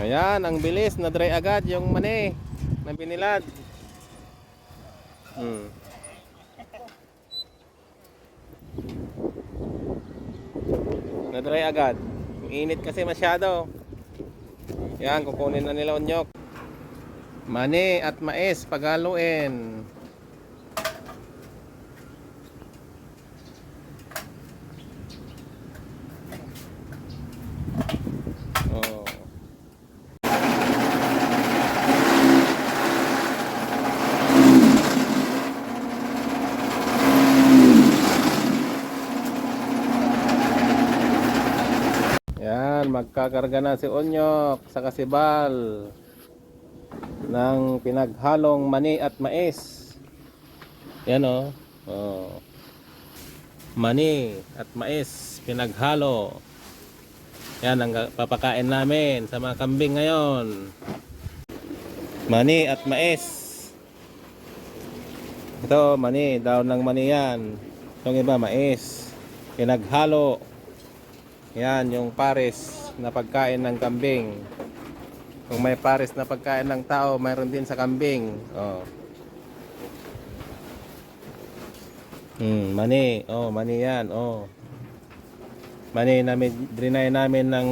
Ayan, ang bilis na dry agad yung mani na binilad. Hmm. Na dry agad. Init kasi masyado. Yan, kukunin na nila unyok. Mani at mais paghaluin. Oh. Yan, magkakarga na si Onyok sa kasibal ng pinaghalong mani at mais. Yan o. Oh. Mani at mais pinaghalo. Yan ang papakain namin sa mga kambing ngayon. Mani at mais. Ito, mani. Daon ng mani yan. Itong iba, mais. Pinaghalo. Yan, yung pares na pagkain ng kambing. Kung may pares na pagkain ng tao, mayroon din sa kambing. Oh. Hmm, mani. Oh, mani yan. Oh. Mani namin, drinay namin ng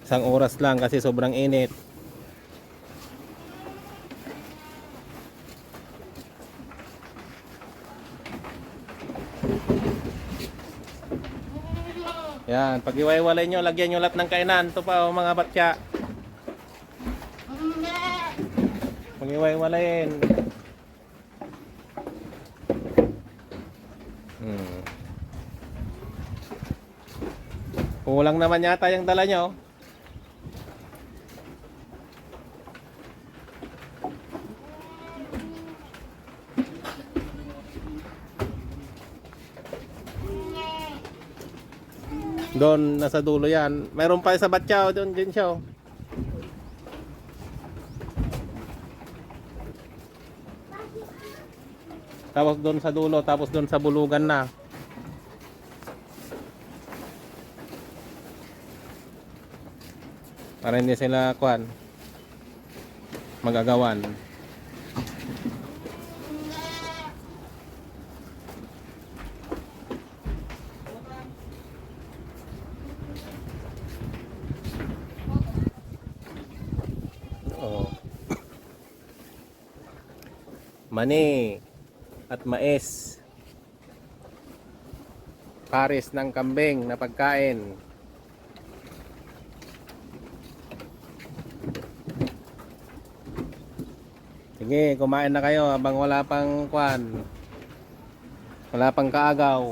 isang oras lang kasi sobrang init. Yan, pag iwaiwalay nyo, lagyan nyo lahat ng kainan. Ito pa, oh, mga batya. Pag iwaiwalayin. Hmm. Kulang naman yata yung dala nyo. Doon, nasa dulo yan. Meron pa sa Batyaw, doon din siya. Tapos doon sa dulo, tapos doon sa bulugan na. Para hindi sila kuan magagawan. Mani at mais. Pares ng kambing na pagkain. Sige, kumain na kayo habang wala pang kwan. Wala pang kaagaw.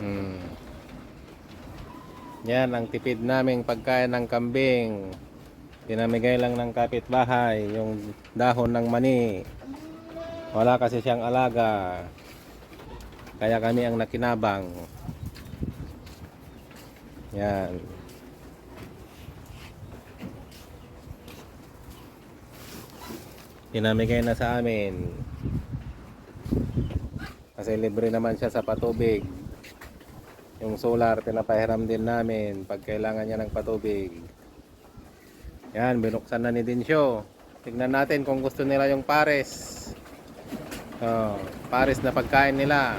Hmm. Yan ang tipid naming pagkain ng kambing. Pinamigay lang ng kapitbahay yung dahon ng mani. Wala kasi siyang alaga. Kaya kami ang nakinabang. Yan. Pinamigay na sa amin. Kasi libre naman siya sa patubig. Yung solar, pinapahiram din namin pag kailangan niya ng patubig. Yan, binuksan na ni Dinsyo. Tignan natin kung gusto nila yung pares. Oh, pares na pagkain nila.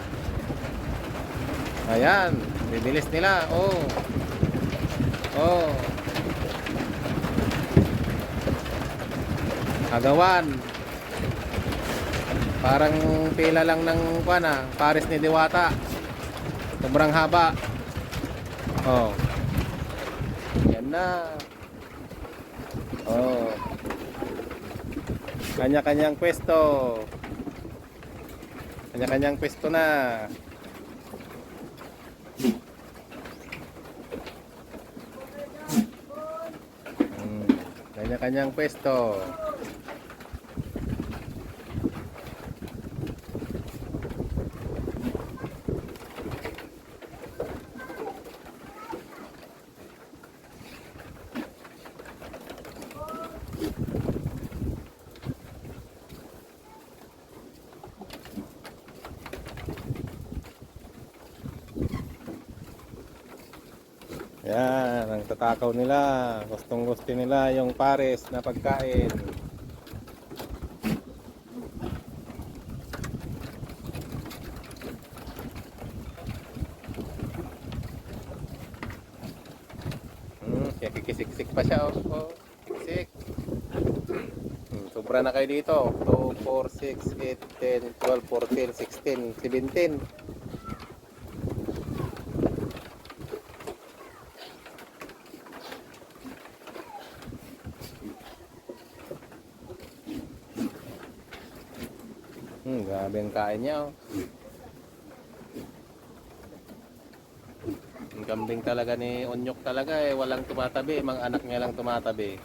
Ayan, bibilis nila. Oh. Oh. Agawan. Parang pila lang ng kuan ah, pares ni Diwata. Sobrang haba. Oh. Yan na. Oh. Kanya-kanyang pwesto. Kanya-kanyang pwesto na. Hmm. Kanya-kanyang pwesto. Yan, ang tatakaw nila. Gustong gusto nila yung pares na pagkain. Hmm, kaya kikisiksik pa siya. Oh, oh kiksik. Hmm, sobra na kayo dito. 2, 4, 6, 8, 10, 12, 14, 16, 17. Hmm, grabe ang kain niya. Oh. Ang kambing talaga ni Onyok talaga eh, walang tumatabi, mga anak niya lang tumatabi.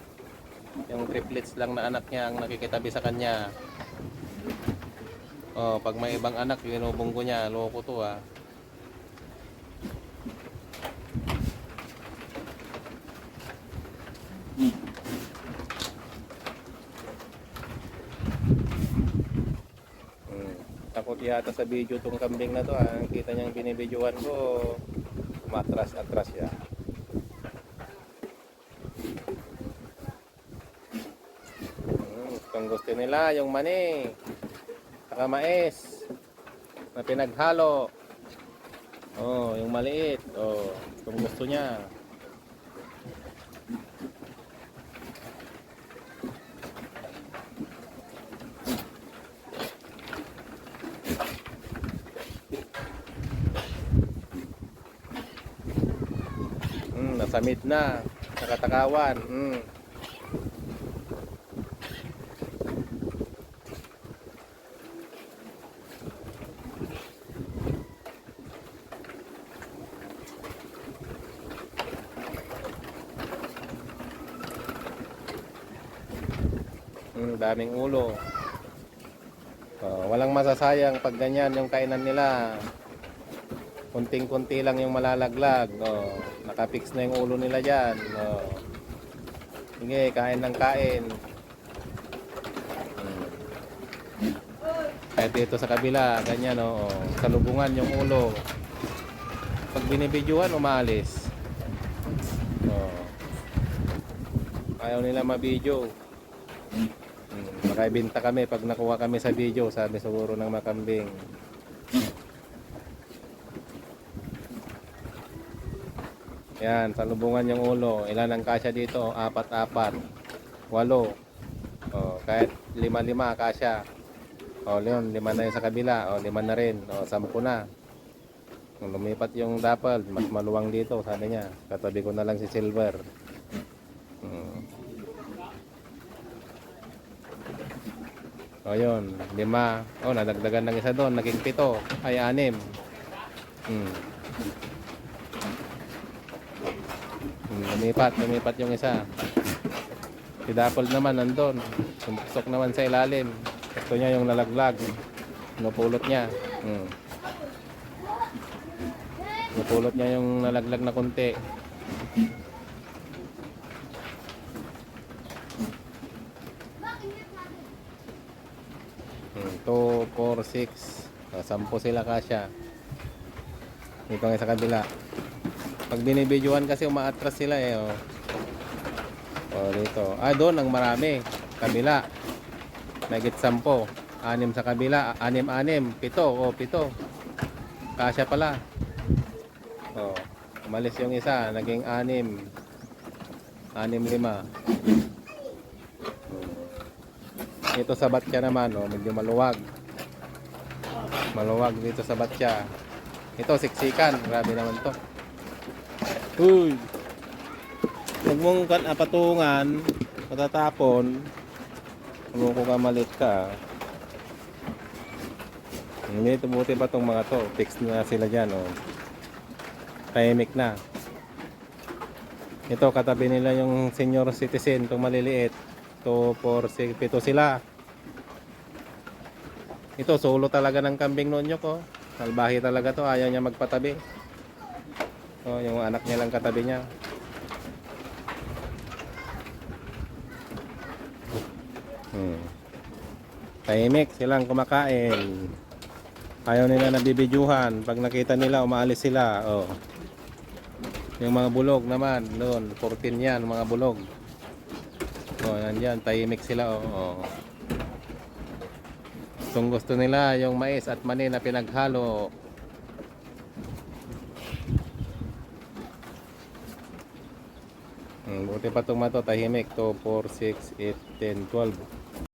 Yung triplets lang na anak niya ang nakikitabi sa kanya. Oh, pag may ibang anak, binubunggo niya, loko to ah. Hmm. Takot yata sa video tong kambing na to ah. Kita niyang binibidyohan ko, umatras-atras siya. Hmm, kung gusto nila yung mani, saka na pinaghalo. Oh, yung maliit. Oh, kung gusto niya. Mm, nasa mid na. Nakatakawan. Mm. Mm, daming ulo. Oh, walang masasayang pag ganyan yung kainan nila. Kunting-kunti lang yung malalaglag. Oh, nakapix na yung ulo nila dyan. Oh. Sige, kain ng kain. Mm. Kahit dito sa kabila, ganyan oh, oh. Salubungan yung ulo. Pag binibidyohan, umalis. Oh. Ayaw nila mabidyo. Hmm, Makibenta kami pag nakuha kami sa video, sabi siguro ng makambing. Yan, salubungan yung ulo. Ilan ang kasya dito? Apat-apat. Walo. O, kahit lima-lima kasya. O, leon, lima na yung sa kabila. O, lima na rin. O, sampu na. Nung lumipat yung dapal, mas maluwang dito, sabi niya. Katabi ko na lang si Silver. Hmm. O yun, lima. O, nadagdagan ng isa doon. Naging pito. Ay, anim. Hmm. Hmm, lumipat, lumipat yung isa. Si Dapple naman nandun. Sumuksok naman sa ilalim. Gusto niya yung nalaglag. Napulot niya. Hmm. Napulot niya yung nalaglag na konti. Hmm, 2, 4, 6. Ah, Sampo sila kasya. Dito nga sa kabila. Pag binibidyohan kasi umaatras sila eh. Oh. oh dito. Ah, doon ang marami. Kabila. Nagit sampo. Anim sa kabila. Anim, anim. Pito. Oh, pito. Kasya pala. Oh. Umalis yung isa. Naging anim. Anim lima. Ito sa batya naman, oh, medyo maluwag. Maluwag dito sa batya. Ito, siksikan. Grabe naman to. Uy! Huwag mong kan apatungan, matatapon. Huwag ko ka malit ka. Hindi, tumuti pa tong mga to. Fix na sila dyan, oh. Tahimik na. Ito, katabi nila yung senior citizen, itong maliliit. 2, 4, 6, 7 sila. Ito, solo talaga ng kambing noon nyo ko. Salbahe talaga to, ayaw niya magpatabi. Oh, yung anak niya lang katabi niya. Hmm. Tahimik silang kumakain. Ayaw nila nabibidyuhan. Pag nakita nila, umaalis sila. Oh. Yung mga bulog naman, doon. 14 yan, mga bulog. Oh, nandyan. Tahimik sila. Oh. oh. Itong gusto nila, yung mais at mani na pinaghalo. buti pa itong mato tahimik 2, 4, 6, 8, 10, 12